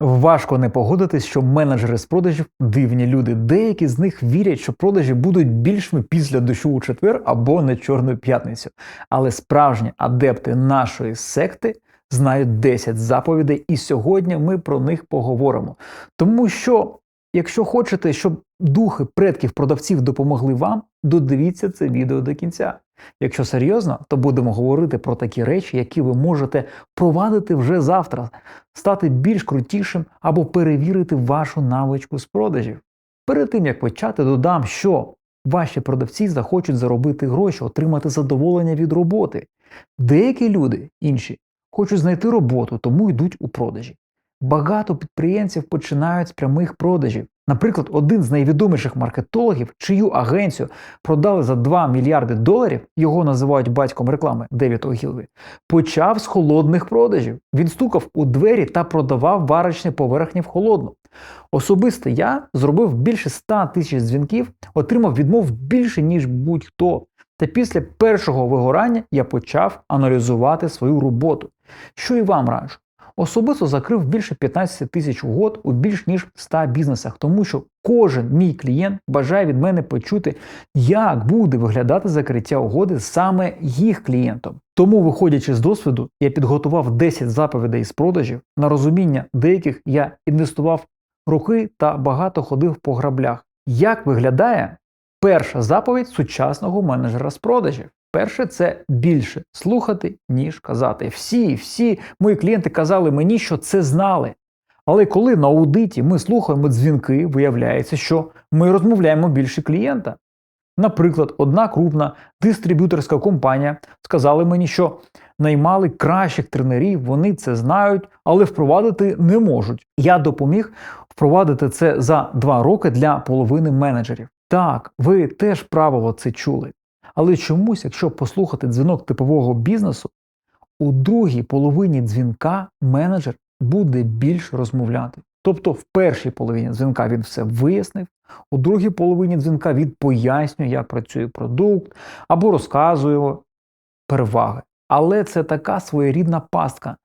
Важко не погодитись, що менеджери з продажів дивні люди. Деякі з них вірять, що продажі будуть більшими після дощу у четвер або на чорну п'ятницю. Але справжні адепти нашої секти знають 10 заповідей, і сьогодні ми про них поговоримо. Тому що, якщо хочете, щоб духи предків продавців допомогли вам, додивіться це відео до кінця. Якщо серйозно, то будемо говорити про такі речі, які ви можете провадити вже завтра, стати більш крутішим або перевірити вашу навичку з продажів. Перед тим як почати, додам, що ваші продавці захочуть заробити гроші, отримати задоволення від роботи. Деякі люди, інші, хочуть знайти роботу, тому йдуть у продажі. Багато підприємців починають з прямих продажів. Наприклад, один з найвідоміших маркетологів, чию агенцію продали за 2 мільярди доларів, його називають батьком реклами Девід Огілві, почав з холодних продажів. Він стукав у двері та продавав варочні поверхні в холодну. Особисто я зробив більше 100 тисяч дзвінків, отримав відмов більше, ніж будь-хто. Та після першого вигорання я почав аналізувати свою роботу. Що і вам раджу. Особисто закрив більше 15 тисяч угод у більш ніж 100 бізнесах, тому що кожен мій клієнт бажає від мене почути, як буде виглядати закриття угоди саме їх клієнтом. Тому, виходячи з досвіду, я підготував 10 заповідей з продажів. На розуміння деяких я інвестував роки та багато ходив по граблях. Як виглядає перша заповідь сучасного менеджера з продажів? Перше, це більше слухати, ніж казати. Всі, всі мої клієнти казали мені, що це знали. Але коли на аудиті ми слухаємо дзвінки, виявляється, що ми розмовляємо більше клієнта. Наприклад, одна крупна дистриб'юторська компанія сказала мені, що наймали кращих тренерів, вони це знають, але впровадити не можуть. Я допоміг впровадити це за два роки для половини менеджерів. Так, ви теж правило це чули. Але чомусь, якщо послухати дзвінок типового бізнесу, у другій половині дзвінка менеджер буде більш розмовляти. Тобто в першій половині дзвінка він все вияснив, у другій половині дзвінка він пояснює, як працює продукт, або розказує переваги. Але це така своєрідна пастка.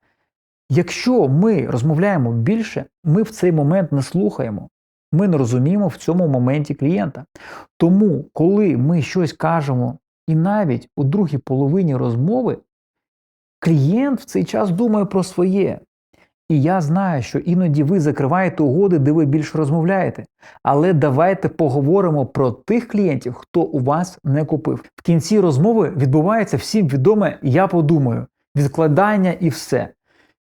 Якщо ми розмовляємо більше, ми в цей момент не слухаємо. Ми не розуміємо в цьому моменті клієнта. Тому, коли ми щось кажемо, і навіть у другій половині розмови, клієнт в цей час думає про своє. І я знаю, що іноді ви закриваєте угоди, де ви більше розмовляєте. Але давайте поговоримо про тих клієнтів, хто у вас не купив. В кінці розмови відбувається всім відоме Я подумаю, відкладання і все.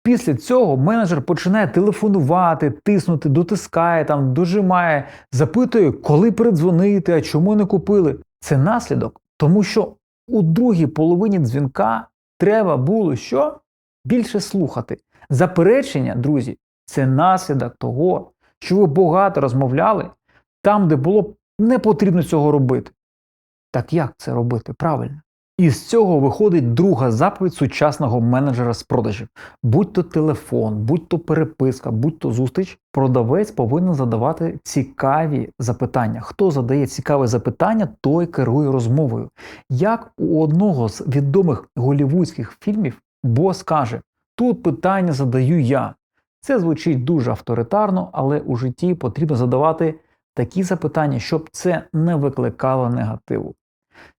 Після цього менеджер починає телефонувати, тиснути, дотискає, там, дожимає, запитує, коли передзвонити, а чому не купили. Це наслідок, тому що у другій половині дзвінка треба було що? Більше слухати. Заперечення, друзі, це наслідок того, що ви багато розмовляли там, де було не потрібно цього робити. Так як це робити правильно? І з цього виходить друга заповідь сучасного менеджера з продажів: будь то телефон, будь то переписка, будь то зустріч, продавець повинен задавати цікаві запитання. Хто задає цікаве запитання, той керує розмовою. Як у одного з відомих голівудських фільмів бос каже: тут питання задаю я. Це звучить дуже авторитарно, але у житті потрібно задавати такі запитання, щоб це не викликало негативу.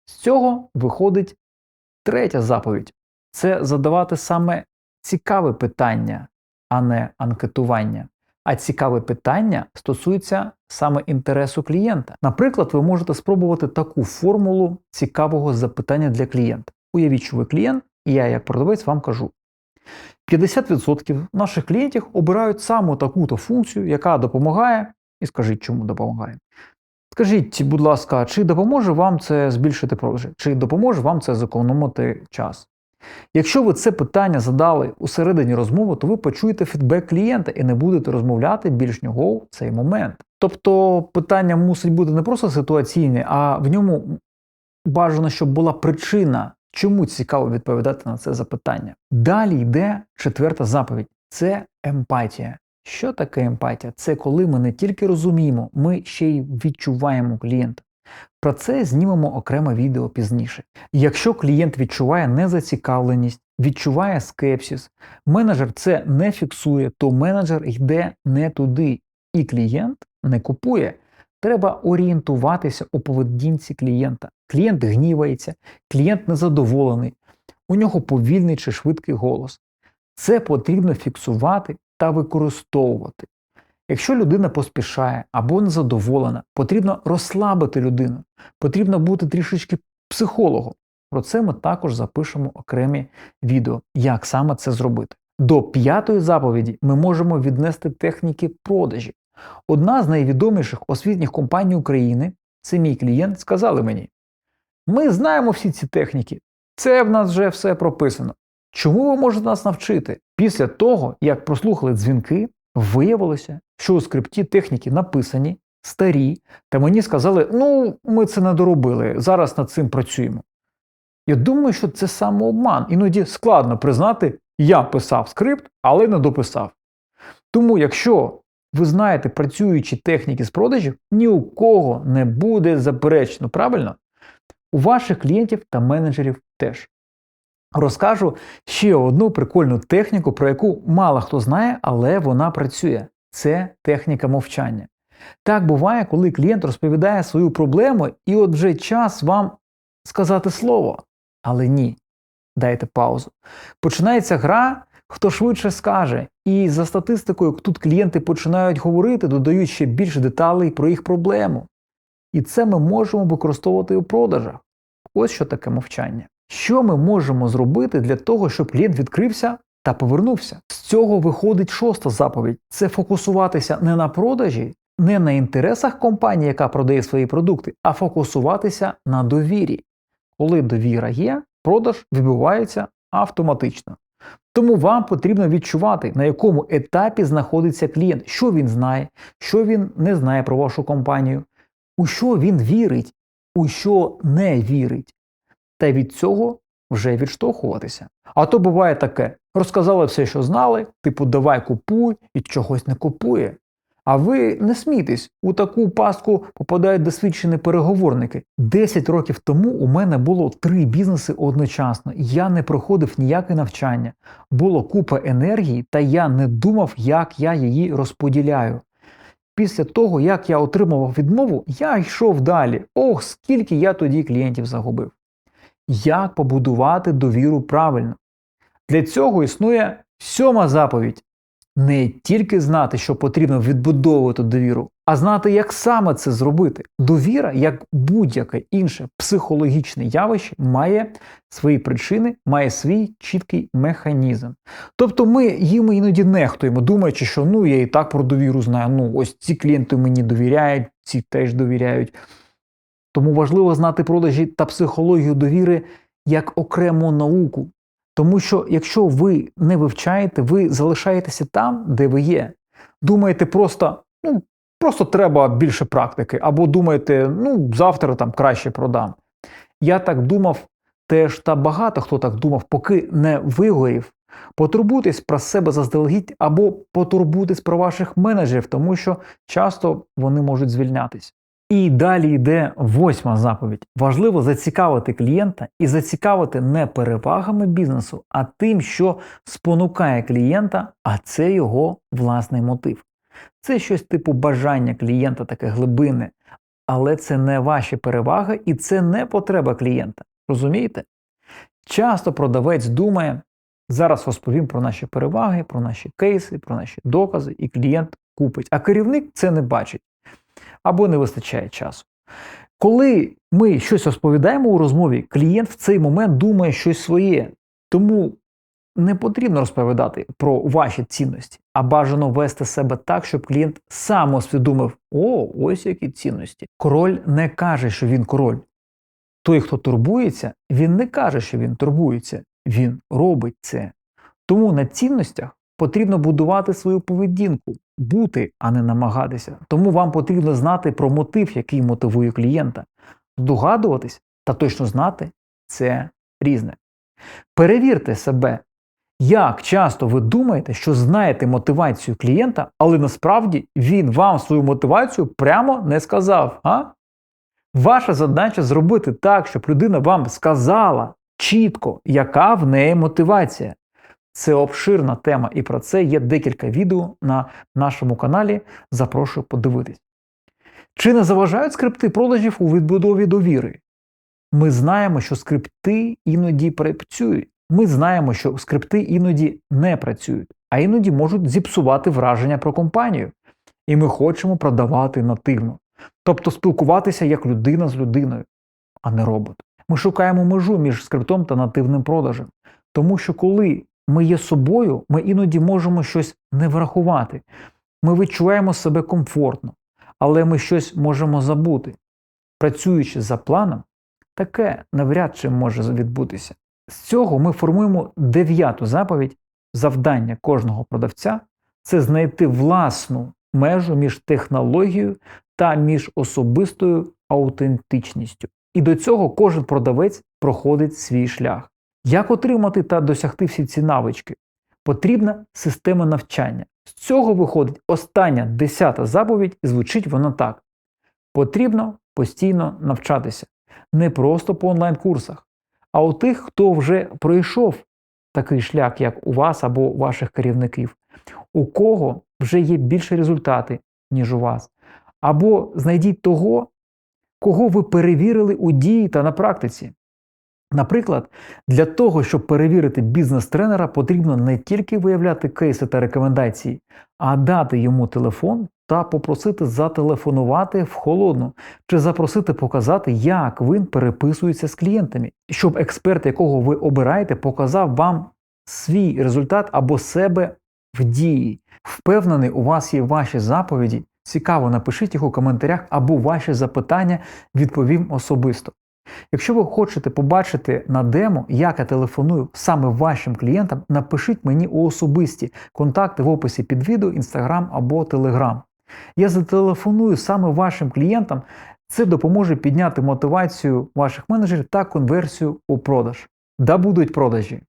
З цього виходить третя заповідь це задавати саме цікаве питання, а не анкетування. А цікаве питання стосується саме інтересу клієнта. Наприклад, ви можете спробувати таку формулу цікавого запитання для клієнта. Уявіть, що ви клієнт, і я, як продавець, вам кажу: 50% наших клієнтів обирають саме таку-то функцію, яка допомагає, і скажіть, чому допомагає. Скажіть, будь ласка, чи допоможе вам це збільшити продажі? Чи допоможе вам це зекономити час? Якщо ви це питання задали у середині розмови, то ви почуєте фідбек клієнта і не будете розмовляти більш нього в цей момент. Тобто питання мусить бути не просто ситуаційне, а в ньому бажано, щоб була причина, чому цікаво відповідати на це запитання. Далі йде четверта заповідь це емпатія. Що таке емпатія? Це коли ми не тільки розуміємо, ми ще й відчуваємо клієнта. Про це знімемо окреме відео пізніше. Якщо клієнт відчуває незацікавленість, відчуває скепсис, менеджер це не фіксує, то менеджер йде не туди, і клієнт не купує. Треба орієнтуватися у поведінці клієнта. Клієнт гнівається, клієнт незадоволений, у нього повільний чи швидкий голос. Це потрібно фіксувати та використовувати. Якщо людина поспішає або незадоволена, потрібно розслабити людину, потрібно бути трішечки психологом. Про це ми також запишемо окремі відео, як саме це зробити. До п'ятої заповіді ми можемо віднести техніки продажі. Одна з найвідоміших освітніх компаній України, це мій клієнт, сказали мені: ми знаємо всі ці техніки, це в нас вже все прописано. Чому ви можете нас навчити? Після того, як прослухали дзвінки, виявилося, що у скрипті техніки написані, старі, та мені сказали, ну, ми це не доробили, зараз над цим працюємо. Я думаю, що це самообман. Іноді складно признати, я писав скрипт, але не дописав. Тому, якщо ви знаєте працюючі техніки з продажів, ні у кого не буде заперечено, правильно? У ваших клієнтів та менеджерів теж. Розкажу ще одну прикольну техніку, про яку мало хто знає, але вона працює. Це техніка мовчання. Так буває, коли клієнт розповідає свою проблему, і от вже час вам сказати слово. Але ні. Дайте паузу. Починається гра, хто швидше скаже. І за статистикою, тут клієнти починають говорити, додають ще більше деталей про їх проблему. І це ми можемо використовувати у продажах. Ось що таке мовчання. Що ми можемо зробити для того, щоб клієнт відкрився та повернувся? З цього виходить шоста заповідь: це фокусуватися не на продажі, не на інтересах компанії, яка продає свої продукти, а фокусуватися на довірі. Коли довіра є, продаж відбувається автоматично. Тому вам потрібно відчувати, на якому етапі знаходиться клієнт, що він знає, що він не знає про вашу компанію, у що він вірить, у що не вірить. Та від цього вже відштовхуватися. А то буває таке: розказали все, що знали, типу, давай купуй і чогось не купує. А ви не смійтесь, у таку пастку попадають досвідчені переговорники. Десять років тому у мене було три бізнеси одночасно. Я не проходив ніяке навчання, було купа енергії, та я не думав, як я її розподіляю. Після того, як я отримував відмову, я йшов далі. Ох, скільки я тоді клієнтів загубив. Як побудувати довіру правильно? Для цього існує сьома заповідь не тільки знати, що потрібно відбудовувати довіру, а знати, як саме це зробити. Довіра, як будь-яке інше психологічне явище, має свої причини, має свій чіткий механізм. Тобто ми їм іноді нехтуємо, думаючи, що ну я і так про довіру знаю. Ну ось ці клієнти мені довіряють, ці теж довіряють. Тому важливо знати продажі та психологію довіри як окрему науку. Тому що якщо ви не вивчаєте, ви залишаєтеся там, де ви є. Думаєте, просто ну, просто треба більше практики, або думаєте, ну, завтра там краще продам. Я так думав теж, та багато хто так думав, поки не вигорів. Потурбуйтесь про себе заздалегідь, або потурбуйтесь про ваших менеджерів, тому що часто вони можуть звільнятись. І далі йде восьма заповідь. Важливо зацікавити клієнта і зацікавити не перевагами бізнесу, а тим, що спонукає клієнта, а це його власний мотив. Це щось типу бажання клієнта, таке глибинне, але це не ваші переваги і це не потреба клієнта. Розумієте? Часто продавець думає, зараз розповім про наші переваги, про наші кейси, про наші докази, і клієнт купить. А керівник це не бачить або не вистачає часу. Коли ми щось розповідаємо у розмові, клієнт в цей момент думає щось своє. Тому не потрібно розповідати про ваші цінності, а бажано вести себе так, щоб клієнт сам усвідомив, о, ось які цінності. Король не каже, що він король. Той, хто турбується, він не каже, що він турбується, він робить це. Тому на цінностях потрібно будувати свою поведінку, бути, а не намагатися. Тому вам потрібно знати про мотив, який мотивує клієнта. Здогадуватись та точно знати це різне. Перевірте себе, як часто ви думаєте, що знаєте мотивацію клієнта, але насправді він вам свою мотивацію прямо не сказав. А? Ваша задача зробити так, щоб людина вам сказала, чітко, яка в неї мотивація. Це обширна тема, і про це є декілька відео на нашому каналі. Запрошую подивитись. Чи не заважають скрипти продажів у відбудові довіри? Ми знаємо, що скрипти іноді працюють. Ми знаємо, що скрипти іноді не працюють, а іноді можуть зіпсувати враження про компанію. І ми хочемо продавати нативно, тобто спілкуватися як людина з людиною, а не робот. Ми шукаємо межу між скриптом та нативним продажем, тому що коли ми є собою, ми іноді можемо щось не врахувати. Ми відчуваємо себе комфортно, але ми щось можемо забути. Працюючи за планом, таке навряд чи може відбутися. З цього ми формуємо дев'яту заповідь завдання кожного продавця це знайти власну межу між технологією та між особистою аутентичністю. І до цього кожен продавець проходить свій шлях. Як отримати та досягти всі ці навички? Потрібна система навчання. З цього виходить остання десята заповідь, і звучить вона так: потрібно постійно навчатися. Не просто по онлайн-курсах, а у тих, хто вже пройшов такий шлях, як у вас або ваших керівників, у кого вже є більші результати, ніж у вас. Або знайдіть того, кого ви перевірили у дії та на практиці. Наприклад, для того, щоб перевірити бізнес-тренера, потрібно не тільки виявляти кейси та рекомендації, а дати йому телефон та попросити зателефонувати в холодну, чи запросити показати, як він переписується з клієнтами, щоб експерт, якого ви обираєте, показав вам свій результат або себе в дії. Впевнений, у вас є ваші заповіді. Цікаво, напишіть їх у коментарях або ваші запитання відповім особисто. Якщо ви хочете побачити на демо, як я телефоную саме вашим клієнтам, напишіть мені у особисті контакти в описі під відео, Instagram або Telegram. Я зателефоную саме вашим клієнтам, це допоможе підняти мотивацію ваших менеджерів та конверсію у продаж. Да будуть продажі!